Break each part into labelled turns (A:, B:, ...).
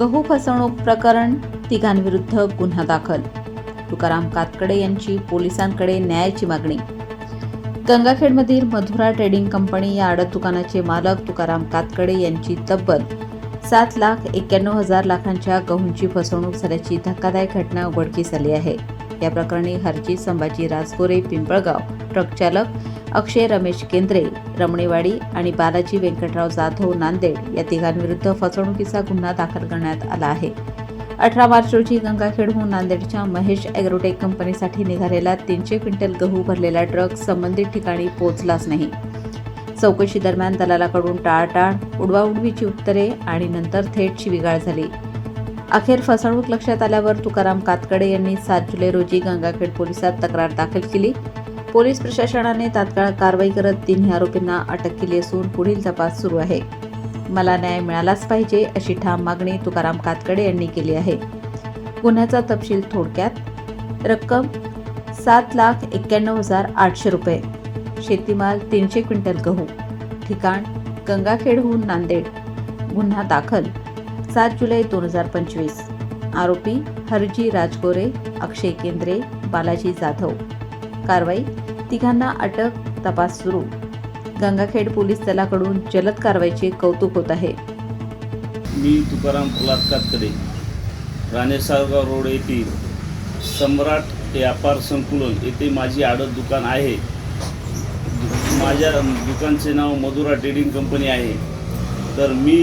A: गहू फसवणूक प्रकरण तिघांविरुद्ध गुन्हा दाखल. तुकाराम कातकडे यांची पोलिसांकडे न्यायाची मागणी. गंगाखेडमधील मधुरा ट्रेडिंग कंपनी या आडत दुकानाचे मालक तुकाराम कातकडे यांची तब्बल सात लाख एक्क्याण्णव हजार लाखांच्या गहूंची फसवणूक झाल्याची धक्कादायक घटना उघडकीस आली आहे. या प्रकरणी हरजी संभाजी राजगोरे पिंपळगाव ट्रक चालक अक्षय रमेश केंद्रे रमणेवाडी आणि बालाजी व्यंकटराव जाधव नांदेड या तिघांविरुद्ध फसवणुकीचा गुन्हा दाखल करण्यात आला आहे. अठरा मार्च रोजी गंगाखेडहून नांदेडच्या महेश ॲग्रोटेक कंपनीसाठी निघालेला तीनशे क्विंटल गहू भरलेला ट्रक संबंधित ठिकाणी पोहोचलाच नाही. चौकशी दरम्यान दलालाकडून टाळाटाळ उडवाउडवीची उत्तरे आणि नंतर थेट शिविगाळ झाली. अखेर फसवणूक लक्षात आल्यावर तुकाराम कातकडे यांनी सात जुलै रोजी गंगाखेड पोलिसात तक्रार दाखल केली. पोलीस प्रशासनाने तात्काळ कारवाई करत तिन्ही आरोपींना अटक केली असून पुढील तपास सुरू आहे. मला न्याय मिळालाच पाहिजे अशी ठाम मागणी तुकाराम कातकडे यांनी केली आहे. गुन्ह्याचा तपशील थोडक्यात रक्कम सात लाख एक्क्याण्णव हजार आठशे रुपये. शेतीमाल तीनशे क्विंटल गहू. ठिकाण गंगाखेडहून नांदेड. गुन्हा दाखल सात जुलै दोन हजार पंचवीस. आरोपी हरजी राजगोरे अक्षय केंद्रे बालाजी जाधव. कारवाई तिघांना अटक तपास सुरू. गंगाखेड पोलीस दलाकडून जलद कारवाईचे कौतुक होत आहे.
B: मी तुकाराम पोलाद राणे राणेसाळगाव रोड येथील सम्राट व्यापार संकुलन येथे माझी आडत दुकान आहे. माझ्या दुकानचे नाव मधुरा ट्रेडिंग कंपनी आहे. तर मी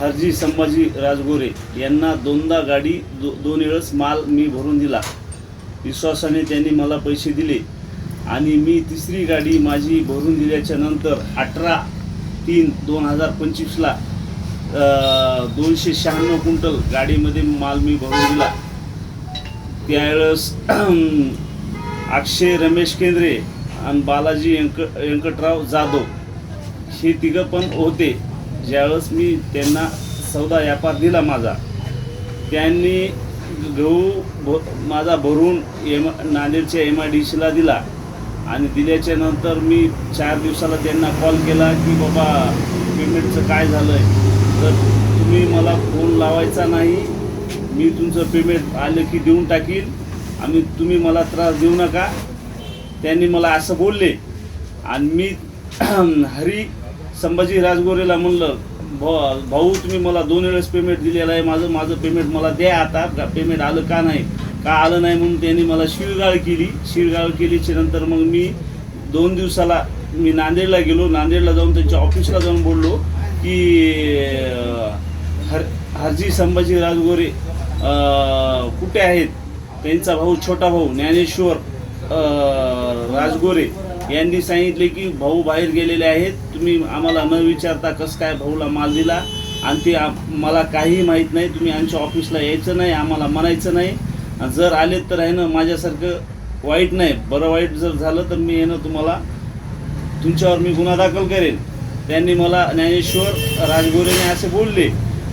B: हरजी संभाजी राजगोरे यांना दोनदा गाडी दो दोन वेळेस माल मी भरून दिला. विश्वासाने त्यांनी मला पैसे दिले. आणि मी तिसरी गाडी माझी भरून दिल्याच्या नंतर अठरा तीन दोन हजार पंचवीसला दोनशे शहाण्णव क्विंटल गाडीमध्ये माल मी भरून दिला. त्यावेळेस अक्षय रमेश केंद्रे आणि बालाजी व्यंक व्यंकटराव जाधव हे तिघं पण होते. ज्यावेळेस मी त्यांना सौदा व्यापार दिला माझा. त्यांनी गहू भ माझा भरून एम नांदेडच्या एम आय डी सीला दिला. आणि दिल्याच्या नंतर मी चार दिवसाला त्यांना कॉल केला की बाबा पेमेंटचं काय झालं आहे तर तुम्ही मला फोन लावायचा नाही. मी तुमचं पेमेंट आलं की देऊन टाकीन. आणि तुम्ही मला त्रास देऊ नका. त्यांनी मला असं बोलले. आणि मी हरी संभाजी राजगोरेला म्हणलं भाऊ भाऊ तुम्ही मला दोन वेळेस पेमेंट दिलेलं आहे. माझं माझं पेमेंट मला द्या आता. का पेमेंट आलं का नाही? का आलं नाही म्हणून त्यांनी मला शिळगाळ केली. शिळगाळ केलीच्या नंतर मग मी दोन दिवसाला मी नांदेडला गेलो. नांदेडला जाऊन त्यांच्या ऑफिसला जाऊन बोललो की हर हरजी संभाजी राजगोरे कुठे आहेत? त्यांचा भाऊ छोटा भाऊ ज्ञानेश्वर राजगोरे यांनी सांगितले की भाऊ बाहेर गेलेले आहेत. तुम्ही आम्हाला न विचारता कसं काय भाऊला माल दिला? आणि ते मला काहीही माहीत नाही. तुम्ही आमच्या ऑफिसला यायचं नाही. आम्हाला म्हणायचं नाही. आणि जर आलेत तर आहे ना माझ्यासारखं वाईट नाही. बरं वाईट जर झालं तर मी आहे ना तुम्हाला तुमच्यावर मी गुन्हा दाखल करेन. त्यांनी मला ज्ञानेश्वर राजगोरेने असे बोलले.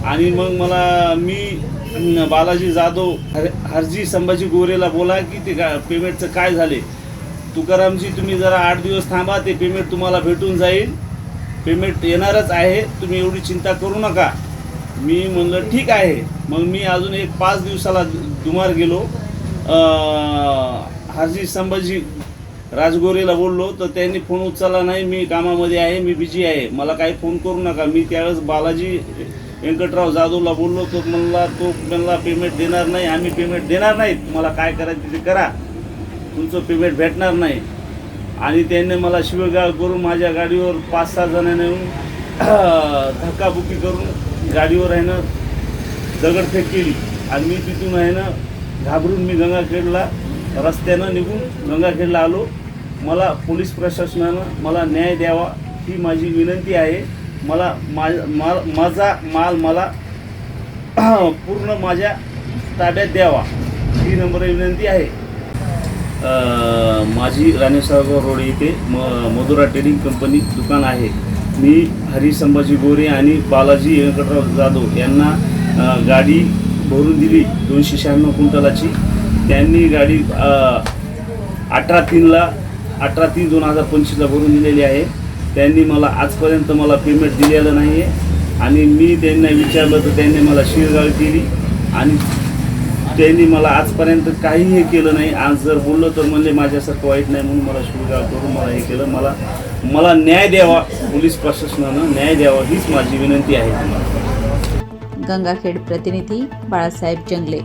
B: आणि मग मला मी बालाजी जाधव हर हरजी संभाजी गोरेला बोला की ते का पेमेंटचं काय झाले. तुकारामजी तुम्ही जरा आठ दिवस थांबा ते पेमेंट तुम्हाला भेटून जाईल. पेमेंट येणारच आहे. तुम्ही एवढी चिंता करू नका. मी म्हणलं ठीक आहे. मग मी अजून एक पाच दिवसाला दुमार गेलो. हाजी संभाजी राजगोरेला बोललो तर त्यांनी फोन उचलला नाही. मी कामामध्ये आहे मी बिझी आहे. मला काही फोन करू नका. मी त्यावेळेस बालाजी व्यंकटराव जाधवला बोललो. तो म्हणला तो म्हणला पेमेंट देणार नाही. आम्ही पेमेंट देणार नाही तुम्हाला काय करायचं ते करा. तुमचं पेमेंट भेटणार नाही. आणि त्यांनी मला शिवगाळ करून माझ्या गाडीवर पाच सहा जणांना येऊन धक्काबुक्की करून गाडीवर आहे ना दगडफेक केली. आणि मी तिथून आहे ना घाबरून मी गंगाखेडला रस्त्यानं निघून गंगाखेडला आलो. मला पोलीस प्रशासनानं मला न्याय द्यावा ही माझी विनंती आहे. मला मा माल माझा माल मला पूर्ण माझ्या ताब्यात द्यावा ही नंबर विनंती आहे. माझी राणेसाहेबराव रोड येथे म मधुरा ट्रेडिंग कंपनी दुकान आहे. मी हरी संभाजी गोरे आणि बालाजी व्यंकटराव जाधव यांना गाडी भरून दिली दोनशे शहाण्णव क्विंटलाची. त्यांनी गाडी अठरा तीनला अठरा तीन दोन हजार पंचवीसला भरून दिलेली आहे. त्यांनी मला आजपर्यंत मला पेमेंट दिलेलं नाही आहे आणि मी त्यांना विचारलं तर त्यांनी मला शिरगाळ केली. आणि त्यांनी मला आजपर्यंत काही हे केलं नाही. आज जर बोललो तर म्हणले माझ्यासारखं वाईट नाही म्हणून मला शिरगाळ करून मला हे केलं. मला मला न्याय द्यावा पोलीस प्रशासनानं न्याय द्यावा हीच माझी विनंती आहे.
A: गंगाखेड प्रतिनिधी बाळासाहेब जंगले.